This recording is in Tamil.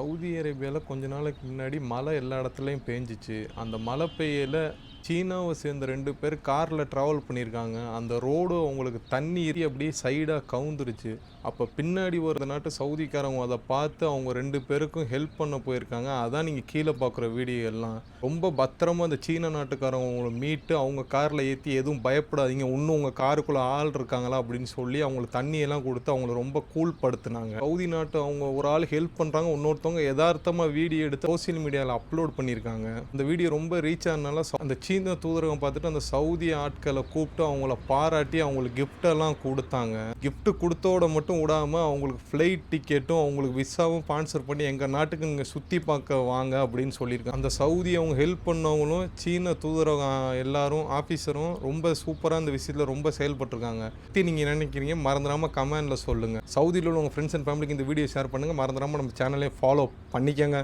சவுதி அரேபியாவில் கொஞ்ச நாளைக்கு முன்னாடி மழை எல்லா இடத்துலையும் பேஞ்சிச்சு. அந்த மழை பெய்யல சீனாவை சேர்ந்த ரெண்டு பேர் காரில் ட்ராவல் பண்ணியிருக்காங்க. அந்த ரோடு அவங்களுக்கு தண்ணி ஏறி அப்படியே சைடாக கவுந்துருச்சு. அப்போ பின்னாடி ஒரு நாட்டு சவுதிக்காரங்க அதை பார்த்து அவங்க ரெண்டு பேருக்கும் ஹெல்ப் பண்ண போயிருக்காங்க. அதான் நீங்கள் கீழே பார்க்குற வீடியோ எல்லாம். ரொம்ப பத்திரமா அந்த சீன நாட்டுக்காரங்க அவங்கள மீட்டு அவங்க காரில் ஏற்றி எதுவும் பயப்படாதீங்க. இன்னும் உங்கள் காருக்குள்ளே ஆள் இருக்காங்களா அப்படின்னு சொல்லி அவங்களுக்கு தண்ணியெல்லாம் கொடுத்து அவங்கள ரொம்ப கூல் படுத்துனாங்க. சவுதி நாட்டு அவங்க ஒரு ஆள் ஹெல்ப் பண்ணுறாங்க இன்னொருத்தவங்க யதார்த்தமாக வீடியோ எடுத்து சோசியல் மீடியாவில் அப்லோட் பண்ணியிருக்காங்க அந்த வீடியோ ரொம்ப ரீச் ஆனனால ச- அந்த சீன தூதரகம் பார்த்துட்டு அந்த சவுதி ஆட்களை கூப்பிட்டு அவங்கள பாராட்டி அவங்களுக்கு கிஃப்டெல்லாம் கொடுத்தாங்க. கிஃப்ட் கொடுத்தோட மட்டும் விடாமல் அவங்களுக்கு ஃப்ளைட் டிக்கெட்டும் அவங்களுக்கு விசாவும் ஸ்பான்சர் பண்ணி எங்கள் நாட்டுக்கு இங்கே சுற்றி பார்க்க வாங்க அப்படின்னு சொல்லியிருக்காங்க. அந்த சவுதி அவங்க ஹெல்ப் பண்ணவங்களும் சீன தூதரகம் எல்லாரும் ஆஃபீஸரும் ரொம்ப சூப்பராக அந்த விஷயத்தில் ரொம்ப செயல்பட்டுருக்காங்க. பற்றி நீங்கள் நினைக்கிறீங்க? மறந்துடாமல் கமெண்டில் சொல்லுங்கள் சவுதியில் உள்ள உங்கள் ஃப்ரெண்ட்ஸ் அண்ட் ஃபேமிலிக்கு இந்த வீடியோ ஷேர் பண்ணுங்கள் மறந்துடாமல் நம்ம சேனலே ஃபாலோ పొలాల్లో పండించంగా